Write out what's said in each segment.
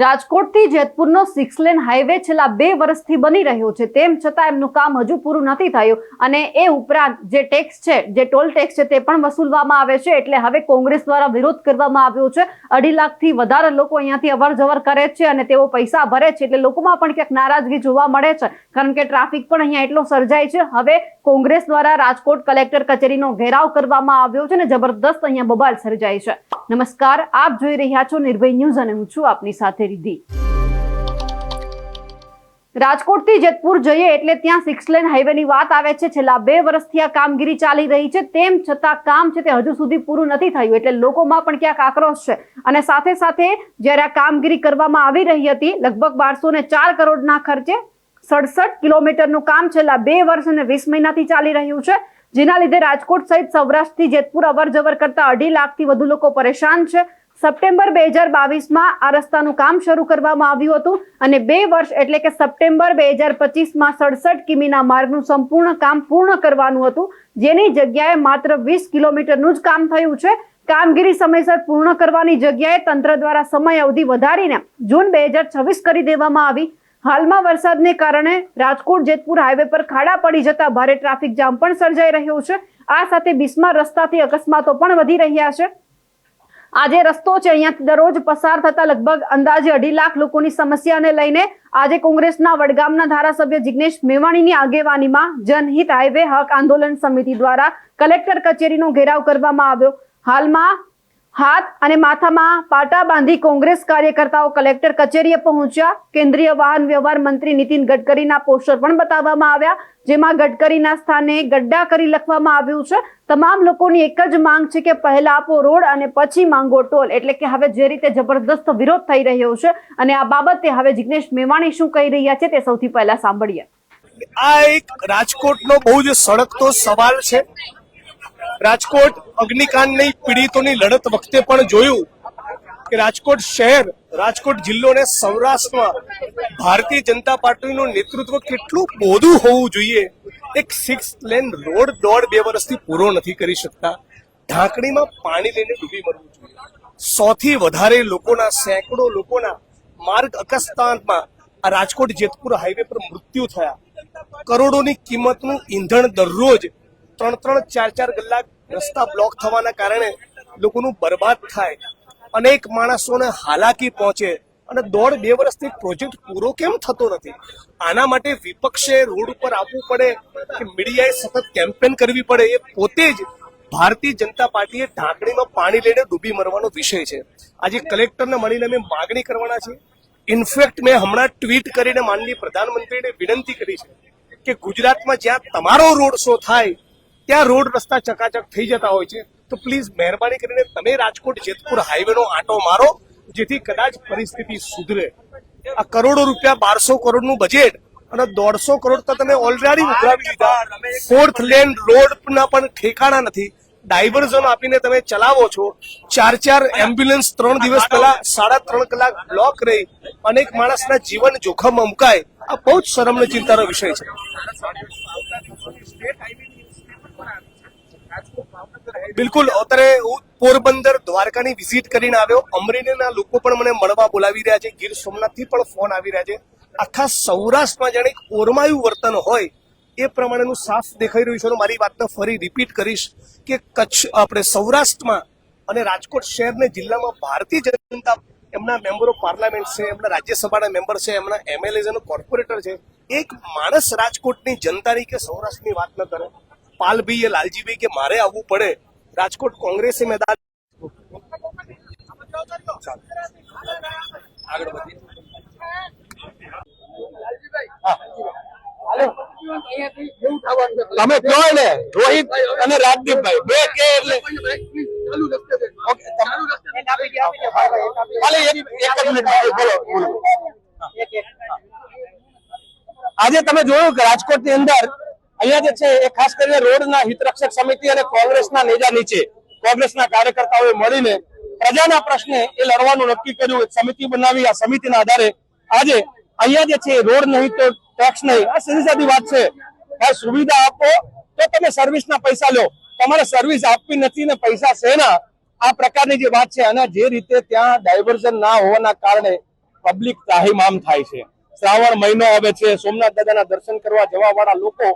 રાજકોટથી જેતપુરનો six lane highway છેલ્લા બે વર્ષથી બની રહ્યો છે. તેમ છતાં એમનું કામ હજુ પૂરું નથી થયું અને એ ઉપરાંત જે ટેક્સ છે, જે ટોલ ટેક્સ છે તે પણ વસૂલવામાં આવે છે. એટલે હવે કોંગ્રેસ દ્વારા વિરોધ કરવામાં આવ્યો છે. અઢી લાખથી વધારે લોકો અહીંયાથી અવર જવર કરે છે અને તેઓ પૈસા ભરે છે એટલે લોકોમાં પણ ક્યાંક નારાજગી જોવા મળે છે. કારણ કે ટ્રાફિક પણ અહીંયા એટલો સર્જાય છે. હવે કોંગ્રેસ દ્વારા રાજકોટ કલેક્ટર કચેરીનો ઘેરાવ કરવામાં આવ્યો છે અને જબરદસ્ત અહીંયા બબાલ સર્જાય છે. નમસ્કાર, આપ જોઈ રહ્યા છો નિર્ભય ન્યૂઝ અને હું છું આપની સાથે રિદ્ધિ રાજકોટથી જેતપુર જઈએ એટલે ત્યાં સિક્સ લેન હાઈવેની વાત આવે છે. છેલ્લા બે વર્ષથી આ કામગીરી ચાલી રહી છે. તેમ છતાં કામ છે તે હજુ સુધી પૂરું નથી થયું, એટલે લોકોમાં પણ ક્યાંક આક્રોશ છે. અને સાથે સાથે જ્યારે આ કામગીરી કરવામાં આવી રહી હતી, લગભગ બારસો ને ચાર કરોડના ખર્ચે સડસઠ કિલોમીટરનું કામ છેલ્લા બે વર્ષ અને વીસ મહિનાથી ચાલી રહ્યું છે. જેના લીધે રાજકોટ સહિત સૌરાષ્ટ્રથી જેતપુર અવર જવર કરતા અઢી લાખથી વધુ લોકો પરેશાન છે. સપ્ટેમ્બર બે હજાર બાવીસમાં આ રસ્તાનું કામ શરૂ કરવામાં આવ્યું હતું અને બે વર્ષ એટલે કે સપ્ટેમ્બર બે હજાર પચીસમાં સડસઠ કિમીના માર્ગનું સંપૂર્ણ કામ પૂર્ણ કરવાનું હતું. જેની જગ્યાએ માત્ર વીસ કિલોમીટરનું જ કામ થયું છે. કામગીરી સમયસર પૂર્ણ કરવાની જગ્યાએ તંત્ર દ્વારા સમય અવધિ વધારીને જૂન બે હજાર છવ્વીસ કરી દેવામાં આવી. હાલમાં વરસાદને કારણે રાજકોટ, જેતપુર હાઈવે પર ખાડા પડી જતા ભારે ટ્રાફિક જામ પણ સર્જાઈ રહ્યો છે. આ સાથે બિસ્માર રસ્તાથી અકસ્માતો પણ વધી રહ્યા છે. આ જે રસ્તો છે, અહીંયાથી દરરોજ પસાર થતા લગભગ અંદાજે અઢી લાખ લોકોની સમસ્યાને લઈને આજે કોંગ્રેસના વડગામના ધારાસભ્ય જિગ્નેશ મેવાણીની આગેવાનીમાં જનહિત હાઈવે હક આંદોલન સમિતિ દ્વારા કલેક્ટર કચેરીનો ઘેરાવ કરવામાં આવ્યો. હાલમાં હાથ અને માથામાં પાટા બાંધી કોંગ્રેસ કાર્યકર્તાઓ કલેક્ટર કચેરીએ પહોંચ્યા. કેન્દ્રીય વાહન વ્યવહાર મંત્રી નીતિન ગડકરીના પોસ્ટર પણ બતાવવામાં આવ્યા. જેમાં ગડકરીના સ્થાને ગડ્ડા કરી લખવામાં આવ્યું છે. તમામ લોકોની એક જ માંગ છે કે પહેલા આપો રોડ અને પછી માંગો ટોલ. એટલે કે હવે જે રીતે જબરદસ્ત વિરોધ થઈ રહ્યો છે અને આ બાબતે હવે જિગ્નેશ મેવાણી શું કહી રહ્યા છે તે સૌથી પહેલા સાંભળીએ. આ એક રાજકોટનો બહુ જ સળગતો સવાલ છે. રાજકોટ અગ્નિકાંડની પીડિતોની લડત વખતે પણ જોયું કે રાજકોટ શહેર, રાજકોટ જિલ્લો ને સૌરાષ્ટ્રમાં ભારતીય જનતા પાર્ટીનું નેતૃત્વ કેટલું બોધું હોવું જોઈએ? એક સિક્સ લેન રોડ દોઢ બે વર્ષથી પૂરો નથી કરી શકતા. ઢાંકણીમાં પાણી લઈને ડૂબી મરવું જોઈએ. સૌથી વધારે લોકોના, સેંકડો લોકોના માર્ગ અકસ્માતમાં આ રાજકોટ જેતપુર હાઈવે પર મૃત્યુ થયા. કરોડોની કિંમતનું ઈંધણ દરરોજ ત્રણ ત્રણ ચાર ચાર કલાક રસ્તા બ્લોક થવાના કારણે લોકોનું બરબાદ થાય. અનેક માણસોને હાલાકી પહોંચે. અને દોઢ, બે વર્ષથી પ્રોજેક્ટ પૂરો કેમ થતો નથી? આના માટે વિપક્ષે રોડ ઉપર આવવું પડે કે મીડિયાએ સતત કેમ્પેન કરવી પડે એ પોતે જ ભારતીય જનતા પાર્ટીએ ઢાંકણીમાં પાણી લઈને ડૂબી મરવાનો વિષય છે. આજે કલેક્ટરને મળીને અમે માગણી કરવાના છે ઇનફેક્ટ મેં હમણાં ટ્વીટ કરીને માનનીય પ્રધાનમંત્રીને વિનંતી કરી છે કે ગુજરાતમાં જ્યાં તમારો રોડ શો થાય ત્યાં રોડ રસ્તા ચકાચક થઈ જતા હોય છે. તો પ્લીઝ મહેરબાની કરીને તમે રાજકોટ જેતપુર હાઈવેનો આંટો મારો, જેથી કદાચ પરિસ્થિતિ સુધરે. આ કરોડો રૂપિયા બારસો કરોડનું બજેટ અને દોઢસો કરોડ તો તમે ઓલરેડી ઉઘરાવી દીધા ફોર્થ લેન રોડના પણ ઠેકાણા નથી. ડાયવર્ઝન આપીને તમે ચલાવો છો. ચાર ચાર એમ્બ્યુલન્સ ત્રણ દિવસ પહેલા સાડા ત્રણ કલાક બ્લોક રહી. અનેક માણસના જીવન જોખમ અમકાય આ બહુ જ શરમની ચિંતાનો વિષય છે. બિલકુલ. અત્યારે હું પોરબંદર દ્વારકાની વિઝિટ કરીને આવ્યો. અમરેલીના લોકો પણ મને મળવા બોલાવી રહ્યા છે. ગીર સોમનાથથી પણ ફોન આવી રહ્યા છે. આખા સૌરાષ્ટ્રમાં જાણે ઓરમાયું વર્તન હોય એ પ્રમાણેનું સાફ દેખાઈ રહ્યું છે. અને મારી વાતને ફરી રિપીટ કરીશ કે કચ્છ આપણે સૌરાષ્ટ્રમાં અને રાજકોટ શહેરને જિલ્લામાં ભારતીય જનતા એમના મેમ્બરો પાર્લામેન્ટ છે, એમના રાજ્યસભાના મેમ્બર છે, એમના એમએલએ અને કોર્પોરેટર છે. એક માણસ રાજકોટની જનતાની કે સૌરાષ્ટ્રની વાત ન કરે. પાલભાઈ લાલજીભાઈ કે મારે આવવું પડે રાજકોટ કોંગ્રેસે મેદાન આગળ વધીએ. તમે કહો ને રોહિત અને રાજદીપભાઈ બે કે એટલે આજે તમે જોયું કે રાજકોટની અંદર અહીંયા જે છે, એ ખાસ કરીને રોડના હિતરક્ષક સમિતિ અને કોંગ્રેસના નેજા નીચે કોંગ્રેસના કાર્યકર્તાઓએ મળીને પ્રજાના પ્રશ્ને એ લડવાનું નક્કી કર્યું. એક સમિતિ બનાવી. આ સમિતિના આધારે આજે અહીંયા જે છે રોડ નહીં તો ટેક્સ નહીં. આ સીધી સાદી વાત છે. ભાઈ સુવિધા આપો તો તમે સર્વિસના પૈસા લો. તમારે સર્વિસ આપવી નથી ને પૈસા શેના? આ પ્રકારની જે વાત છે અને જે રીતે ત્યાં ડાયવર્ઝન ના હોવાના કારણે પબ્લિક ત્રાહિમામ થાય છે. શ્રાવણ મહિનો આવે છે. સોમનાથ દાદાના દર્શન કરવા જવા વાળા લોકો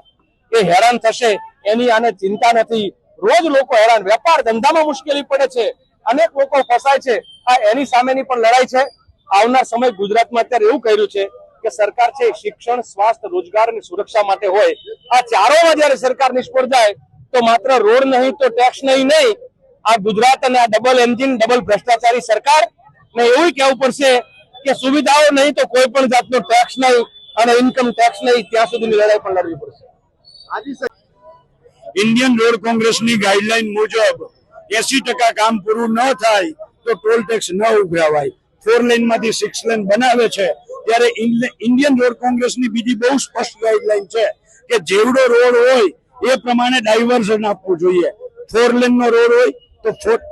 એ હેરાન થશે એની આને ચિંતા નથી. રોજ લોકો હેરાન. વેપાર ધંધામાં મુશ્કેલી પડે છે. અનેક લોકો ફસાય છે. આ એની સામેની પણ લડાઈ છે. આવનાર સમય ગુજરાતમાં અત્યારે એવું કર્યું છે કે સરકાર છે, શિક્ષણ, સ્વાસ્થ્ય, રોજગાર અને સુરક્ષા માટે હોય. આ ચારોમાં જયારે સરકાર નિષ્ફળ જાય, તો માત્ર રોડ નહીં, તો ટેક્સ નહીં નહીં. આ ગુજરાત અને આ ડબલ એન્જિન ડબલ ભ્રષ્ટાચારી સરકાર ને એવું કહેવું પડશે કે સુવિધાઓ નહીં, તો કોઈ પણ જાતનો ટેક્સ નહીં અને ઇન્કમ ટેક્સ નહીં. ત્યાં સુધીની લડાઈ પણ લડવી પડશે. ઇન્ડિયન રોડ કોંગ્રેસની ગાઈડલાઈન મુજબ એસી કામ પૂરું ન થાય તો ટોલ ટેક્સ ન ઉઘરાવાય. ફોર લેનમાંથી સિક્સ લેન બનાવે છે. ત્યારે ઇન્ડિયન રોડ કોંગ્રેસની બીજી બહુ સ્પષ્ટ ગાઈડલાઈન છે કે જેવડો રોડ હોય એ પ્રમાણે ડાયવર્ઝન આપવું જોઈએ. ફોર લેન નો રોડ હોય તો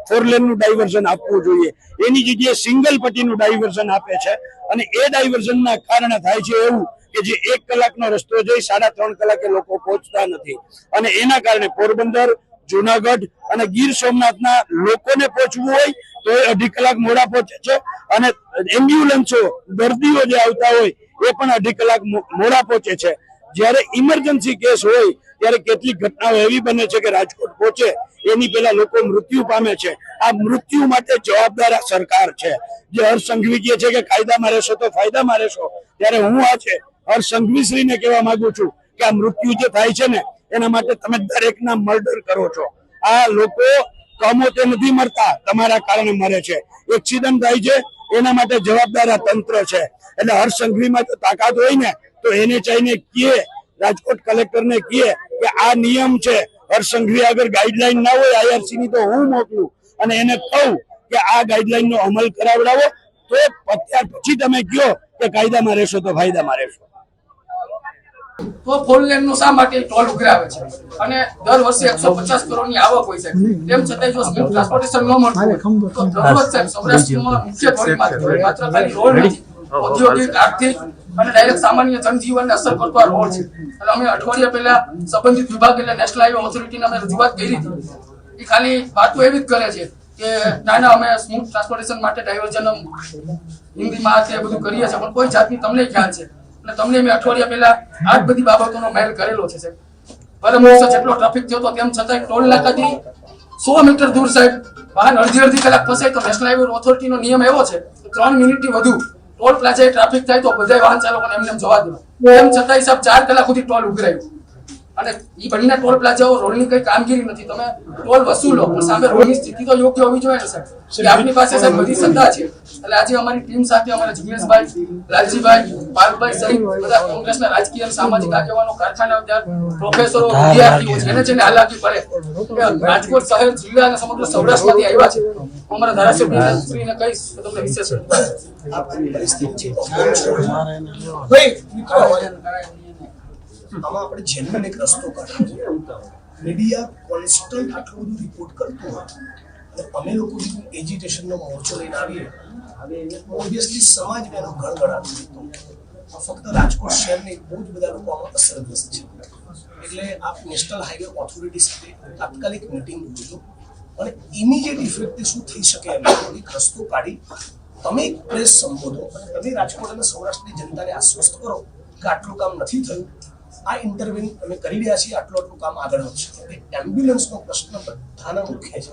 ફોર લેનનું ડાયવર્ઝન આપવું જોઈએ. એની જગ્યાએ સિંગલ પટ્ટીનું ડાયવર્ઝન આપે છે અને એ ડાયવર્ઝન ના કારણે થાય છે એવું કે જે એક કલાકનો રસ્તો જોઈ સાડા ત્રણ કલાકે લોકો પહોંચતા નથી. અને એના કારણે પોરબંદર, જુનાગઢ અને ગીર સોમનાથના લોકોને પહોંચવું હોય તો એ અઢી કલાક મોડા પહોંચે છે. અને એમ્બ્યુલન્સો, દર્દીઓ જે આવતા હોય એ પણ અઢી કલાક મોડા પહોંચે છે. જ્યારે ઇમરજન્સી કેસ હોય, ત્યારે કેટલીક ઘટનાઓ એવી બને છે કે રાજકોટ પહોંચે, એની પહેલા લોકો મૃત્યુ પામે છે. આ મૃત્યુ માટે જવાબદાર સરકાર છે. જે હર્ષ સંઘવી કહે છે કે, કાયદામાં રહેશો તો ફાયદામાં રહેશો. ત્યારે હું આ છે હર્ષ સંઘવીશ્રીને કહેવા માંગુ છું કે આ મૃત્યુ જે થાય છે ને, એના માટે તમે દરેકના મર્ડર કરો છો. આ લોકો કમોતે નથી મરતા, તમારા કારણે મરે છે. એક્સિડન્ટ થાય છે, એના માટે જવાબદાર આ તંત્ર છે. એટલે હર સંઘવીમાં જો તાકાત હોય ને, તો એને ચાઈને કીએ રાજકોટ કલેક્ટરને કીએ કે આ નિયમ છે હર સંઘવી આગળ ગાઈડલાઈન ના હોય આઈઆરસી ની તો હું મોકલું અને એને કહું કે આ ગાઈડલાઈન નો અમલ કરાવડાવો, તો અત્યાર પછી તમે કયો કે કાયદામાં રહેશો તો ફાયદામાં રહેશો. તો ફોર લેનનું શા માટે ટોલ ઉઘરાવે છે? અને દર વર્ષે એકસો પચાસ કરોડની આવક હોય છે. તેમ છતાં જો ટ્રાન્સપોર્ટેશન ન મળતું તો દરરોજ સાહેબ સૌરાષ્ટ્રમાં મુખ્ય ધોરી માત્ર ખાલી રોડ નથી ઔદ્યોગિક આર્થિક અને ડાયરેક્ટ સામાન્ય જનજીવનને અસર કરતો આ રોડ છે. એટલે અમે અઠવાડિયા પહેલા સંબંધિત વિભાગ એટલે નેશનલ હાઈવે ઓથોરિટીને અમે રજૂઆત કરી હતી. એ ખાલી વાતો એવી જ કરે છે કે ના ના અમે સ્મૂથ ટ્રાન્સપોર્ટેશન માટે ડાયવર્જન હિન્દીમાં તે બધું કરીએ છીએ પણ કોઈ જાતની તમને ખ્યાલ છે. અને તમને મેં અઠવાડિયા પહેલા આ બધી બાબતોનો મેલ કરેલો છે સાહેબ. દિવસે જેટલો ટ્રાફિક થયો હતો તેમ છતાં ટોલ નાકાથી સો મીટર દૂર સાહેબ વાહન અડધી અડધી કલાક ફસાય તો નેશનલ હાઈવે ઓથોરિટીનો નિયમ એવો છે કે ત્રણ મિનિટથી વધુ ટોલ પ્લાઝાએ ટ્રાફિક થાય તો બધા વાહન ચાલકોને એમને એમ જવા દેવા. તેમ છતાંય સાહેબ ચાર કલાક સુધી ટોલ ઉઘરાયું અને એ બંને ટોલ પ્લાઝાઓ રોડની કઈ કામગીરી નથી. તમે ટોલ વસૂલો પણ સામે રોડની સ્થિતિ તો યોગ્ય હોવી જોઈએ ને સાહેબ? કે આપની પાસે સાહેબ બધી સત્તા છે? એટલે આજે અમારી ટીમ સાથે અમારા જિગ્નેશભાઈ લાલજીભાઈ પાર્કભાઈ સહિત બધા કોંગ્રેસના રાજકીય અને સામાજિક આગેવાનો કારખાના પ્રોફેસરો વિદ્યાર્થીઓ જેને જેને હાલાકી પડે. રાજકોટ શહેર જિલ્લા અને સમગ્ર સૌરાષ્ટ્રમાંથી આવ્યા છે. અમારા ધારાસભ્ય શ્રીને કહીશ તમને વિશેષ ભાઈ મિત્રો આમાં આપણે જેન્યુઅલ એક રસ્તો કાઢ્યો મીડિયા કોન્સ્ટન્ટ આટલું બધું રિપોર્ટ કરતું હોય, અને અમે લોકો જો એજ્યુકેશનનો મોરચો લઈને આવીએ ઓબ્વિયસલી સમાજ એનો ગણગણાટ ફક્ત રાજકોટ શહેરની બહુ જ બધા લોકો આમાં અસરગ્રસ્ત છે. એટલે આપ નેશનલ હાઈવે ઓથોરિટી સાથે તાત્કાલિક મિટિંગ બોલો અને ઇમિડિયેટ ઇફેક્ટથી શું થઈ શકે એમ? એક રસ્તો કાઢી, તમે એક પ્રેસ સંબોધો, અને તમે રાજકોટ અને સૌરાષ્ટ્રની જનતાને આશ્વસ્ત કરો કે આટલું કામ નથી થયું. આ ઇન્ટરવ્યુ અમે કરી રહ્યા છીએ, આટલું આટલું કામ આગળ વધશે. એમ્બ્યુલન્સનો પ્રશ્ન બધાના મુખ્ય છે.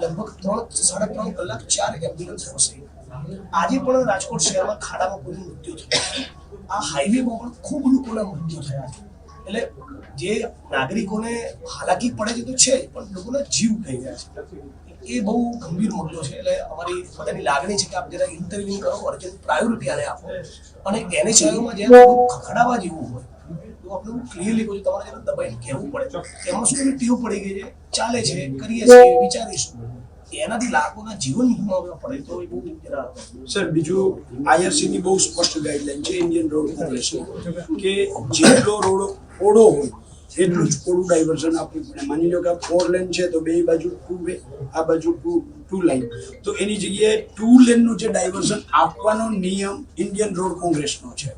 લગભગ ત્રણ સાડા ત્રણ કલાક ચાર એમ્બ્યુલન્સ ફસાઈ આજે પણ રાજકોટ શહેરમાં ખાડામાં કોઈનું મૃત્યુ થયું. આ હાઈવેમાં પણ ખૂબ લોકોના મૃત્યુ થયા છે. એટલે જે નાગરિકોને હાલાકી પડે છે તો છે પણ લોકોના જીવ થઈ ગયા છે. એ બહુ ગંભીર મુદ્દો છે. એટલે અમારી બધાની લાગણી છે કે આપ જરા ઇન્ટરવ્યુ કરો અર્જન્ટ પ્રાયોરિટી આને આપો. અને એને ચાયોમાં જે ખખડાવા જેવું હોય તો આપણે હું ક્લિયરલી કહું છું તમારે જરા દબાઈને કહેવું પડે. એમાં શું એની ટીવ પડી ગઈ છે? ચાલે છે કરીએ છીએ વિચારીશું. એનાથી લાખોના જીવન ગુમાવવા પડે તો એ બહુ જરા સર બીજું આઈઆરસી ની બહુ સ્પષ્ટ ગાઈડલાઈન છે ઇન્ડિયન રોડ કોર્પોરેશન કે જેટલો રોડ ઓળો હોય એટલું જ થોડું ડાયવર્ઝન આપવું પડે. માની લો કે ફોર લેન છે તો બે બાજુ ટુ વે આ બાજુ ટુ ટુ લાઈન તો એની જગ્યાએ ટુ લેનનું જે ડાયવર્ઝન આપવાનો નિયમ ઇન્ડિયન રોડ કોંગ્રેસનો છે.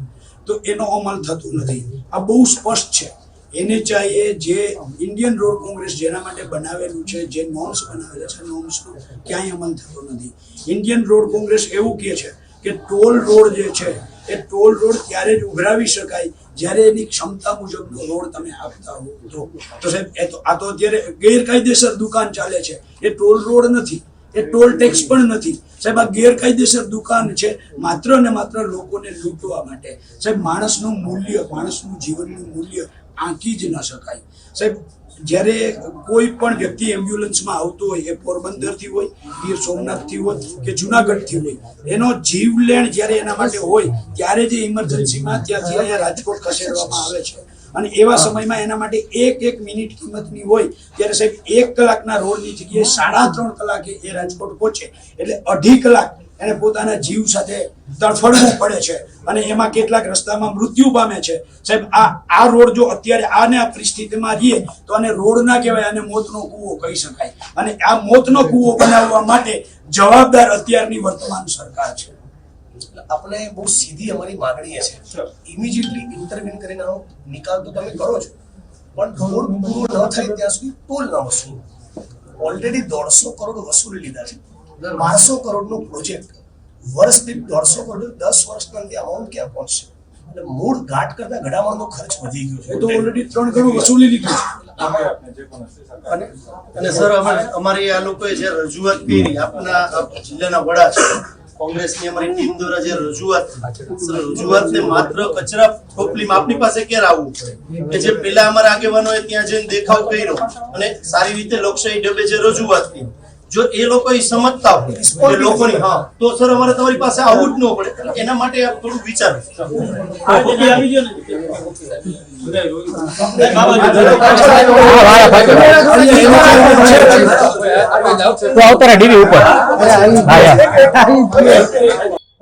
તો એનો અમલ થતો નથી. આ બહુ સ્પષ્ટ છે. એને ચાહીએ જે ઇન્ડિયન રોડ કોંગ્રેસ જેના માટે બનાવેલું છે, જે નોર્મ્સ બનાવેલા છે નોર્મ્સનો ક્યાંય અમલ થતો નથી. ઇન્ડિયન રોડ કોંગ્રેસ એવું કહે છે કે ટોલ રોડ જે છે, એ ટોલ રોડ ત્યારે જ ઉઘરાવી શકાય? જ્યારે એની ક્ષમતા મુજબનો રોડ તમે આપતા હો તો. સાહેબ, એ તો આ તો અત્યારે ગેરકાયદેસર દુકાન ચાલે છે. એ ટોલ રોડ નથી. એ ટોલ ટેક્સ પણ નથી. સાહેબ, આ ગેરકાયદેસર દુકાન છે માત્ર ને માત્ર લોકોને લૂંટવા માટે. સાહેબ, માણસનું મૂલ્ય, માણસનું જીવનનું મૂલ્ય આંકી જ ન શકાય. સાહેબ, જ્યારે કોઈ પણ વ્યક્તિ એમ્બ્યુલન્સમાં આવતો હોય, એ પોરબંદરથી હોય ગીર સોમનાથથી હોય, કે જુનાગઢથી હોય, એનો જીવલેણ જ્યારે એના માટે હોય, ત્યારે જે ઇમરજન્સીમાં ત્યાંથી અહીંયા રાજકોટ ખસેડવામાં આવે છે. અને એવા સમયમાં એના માટે એક એક મિનિટ કિંમતની હોય ત્યારે સાહેબ એક કલાકના રોડની જગ્યાએ સાડા ત્રણ કલાકે એ રાજકોટ પહોંચે. એટલે અઢી કલાક એને પોતાના જીવ સાથે તડફડવું પડે છે અને એમાં કેટલાક રસ્તામાં મૃત્યુ પામે છે. સાહેબ આ આ રોડ જો અત્યારે આને આ પરિસ્થિતિમાં રહીએ તો આને રોડ ના કહેવાય આને મોતનો કૂવો કહી શકાય. અને આ મોતનો કૂવો બનાવવા માટે જવાબદાર અત્યારની વર્તમાન સરકાર છે. આપણે બહુ સીધી અમારી માગણી છે ઇમિડિયેટલી ઇન્ટરવ્યુ કરીને આનો નિકાલ તો તમે કરો છો. પણ રોડ પૂરો ન થાય ત્યાં સુધી ટોલ ના વસૂલ. ઓલરેડી દોઢસો કરોડ વસૂલી લીધા છે. બારસો કરોડનો પ્રોજેક્ટ વર્ષ દીઠ દોઢસો કરોડ દસ વર્ષના અંતે અમાઉન્ટ ક્યાં પહોંચશે? એટલે મૂળ ઘાટ કરતા ઘડામણનો ખર્ચ વધી ગયો છે. તો ઓલરેડી ત્રણ ગણું વસૂલી લીધું છે. અને અને સર અમારે અમારી આ લોકોએ જે રજૂઆત કરી આપના જિલ્લાના વડા છે. કોંગ્રેસની અમારી ટીમ દ્વારા જે રજૂઆત, રજૂઆતને માત્ર કચરા ટોપલીમાં આપની પાસે ક્યારે આવવું પડે? કે જે પેલા અમારા આગેવાનોએ ત્યાં જઈને દેખાવ કર્યો અને સારી રીતે લોકશાહી ડબે જે રજૂઆત કરી. જો એ લોકો સમજતા હોય લોકોની હા તો સર અમારે તમારી પાસે આવું જ ન પડે એના માટે આપ થોડું વિચારો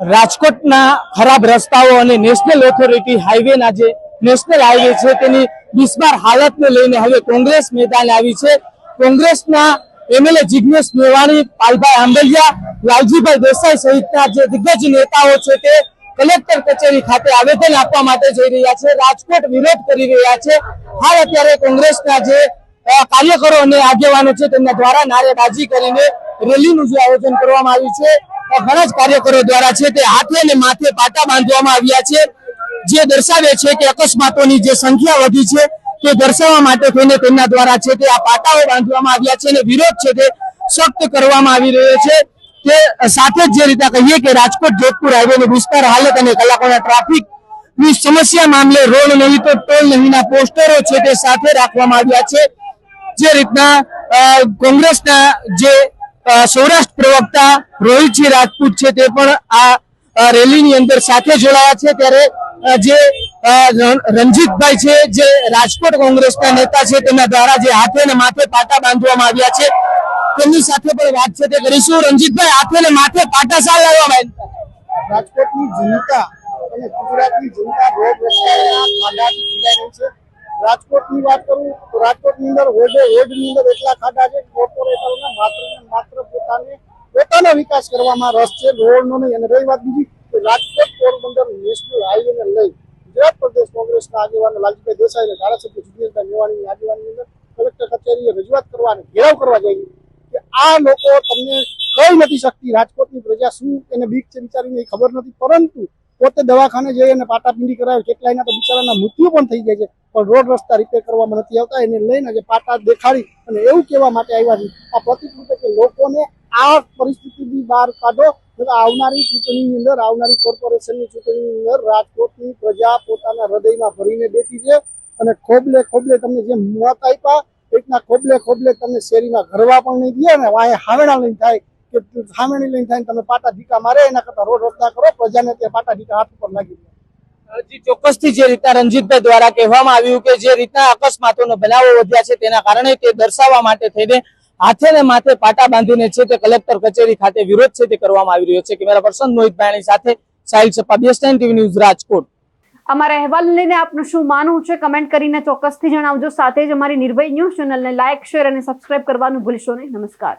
રાજકોટના ખરાબ રસ્તાઓ અને નેશનલ ઓથોરિટી હાઈવેના જે નેશનલ હાઈવે છે તેની બિસ્માર હાલતને લઈને હવે કોંગ્રેસ મેદાન આવી છે કોંગ્રેસના એમએલએ જિગ્નેશ મેવાણી, પાલભાઈ આંબલિયા, લાલજીભાઈ દેસાઈ સહિતના જે દિગ્ગજ નેતાઓ છે તે કલેક્ટર કચેરી ખાતે આવેદન આપવા માટે જઈ રહ્યા છે, રાજકોટ વિરોધ કરી રહ્યા છે. હાલ અત્યારે કોંગ્રેસના જે કાર્યકરો અને આગેવાનો છે તેમના દ્વારા નારેબાજી કરીને રેલીનું જે આયોજન કરવામાં આવ્યું છે. ઘણા જ કાર્યકરો દ્વારા છે તે હાથે અને માથે પાટા બાંધવામાં આવ્યા છે. જે દર્શાવે છે કે અકસ્માતોની જે સંખ્યા વધી છે તે દર્શાવવા માટે થઈને તેમના દ્વારા છે તે આ પાટાઓ બાંધવામાં આવ્યા છે અને વિરોધ છે તે સખ્ત કરવામાં આવી રહ્યો છે. તે સાથે જ જે રીતે કહીએ કે રાજકોટ, જોધપુર હાઈવેની વિસ્તાર હાલત અને કલાકોના ટ્રાફિકની સમસ્યા મામલે રોડ નહીં તો ટોલ નહીંના પોસ્ટરો છે તે સાથે રાખવામાં આવ્યા છે. જે રીતના કોંગ્રેસના જે સૌરાષ્ટ્ર પ્રવક્તા રોહિતજી રાજપૂત છે તે પણ આ રેલીની અંદર સાથે જોડાયા છે. ત્યારે જે રણજીતભાઈ છે, જે રાજકોટ કોંગ્રેસના નેતા છે તેમના દ્વારા જે હાથે ને માથે પાટા બાંધવામાં આવ્યા છે. તેમની સાથે પણ વાત છે તે કરીશું. રણજીતભાઈ, હાથે ને માથે પાટા શા લાવવામાં? રાજકોટની જનતા અને ગુજરાતની જનતા રોડ રસ્તાના છે. રાજકોટની વાત કરું, તો રાજકોટની અંદર રોડે રોડની અંદર એટલા ખાડા છે કોર્પોરેટરોને માત્ર ને માત્ર પોતાને પોતાનો વિકાસ કરવામાં રસ છે. રોડનો નહીં અને રહી વાત બીજી રાજકોટ પોરબંદર નેશનલ હાઈવેને લઈ ગુજરાત પ્રદેશ કોંગ્રેસના આગેવાનો લાલજીભાઈ દેસાઈ અને ધારાસભ્ય જિગ્નેશભાઈ મેવાણીની આગેવાનની અંદર કલેક્ટર કચેરીએ રજૂઆત કરવા અને ઘેરાવ કરવા જઈ કે આ લોકો તમને કઈ નથી શકતી, રાજકોટની પ્રજા શું એને બીક છે વિચારીને એ ખબર નથી. પરંતુ પોતે દવાખાને જઈ અને પાટાપિંડી કરાવે કેટલાયના તો બિચારાના મૃત્યુ પણ થઈ જાય છે. પણ રોડ રસ્તા રિપેર કરવામાં નથી આવતા. એને લઈને જે પાટા દેખાડી અને એવું કહેવા માટે આવ્યા છે. આ પ્રતિક કે લોકોને આ પરિસ્થિતિથી બહાર કાઢો. આવનારી ચૂંટણીની અંદર, આવનારી કોર્પોરેશનની ચૂંટણીની અંદર રાજકોટની પ્રજા પોતાના હૃદયમાં ભરીને બેઠી છે અને ખોબલે ખોબલે તમને જે મત આપ્યા રીતના ખોબલે ખોબલે તમને શેરીમાં ઘરવા પણ નહીં દે ને વાંહે હાવેણા લઈને થાય કે સામેણી લઈને થાય તમે પાટા ઢીકા મારે, એના કરતા રોડ રસ્તા કરો, પ્રજાને ત્યાં પાટા ઢીકા હાથ ઉપર લાગી દે. ચોક્કસથી જે રીતના રણજીતભાઈ દ્વારા કહેવામાં આવ્યું કે જે રીતના અકસ્માતોનો બનાવો વધ્યા છે તેના કારણે તે દર્શાવવા માટે થઈને હાથે ને માથે પાટા બાંધીને છે તે કલેક્ટર કચેરી ખાતે વિરોધ છે તે કરવામાં આવી રહ્યો છે. કેમેરા પર્સન મોહિત ભાયણી સાથે સાહિલ સપા બેસ્ટ ટીવી ન્યૂઝ, રાજકોટ. અમારા અહેવાલ લઈને આપનું શું માનવું છે? કમેન્ટ કરીને ચોક્કસથી જણાવજો. સાથે જ અમારી નિર્ભય ન્યૂઝ ચેનલને લાઇક, શેર અને સબસ્ક્રાઇબ કરવાનું ભૂલશો નહીં. નમસ્કાર.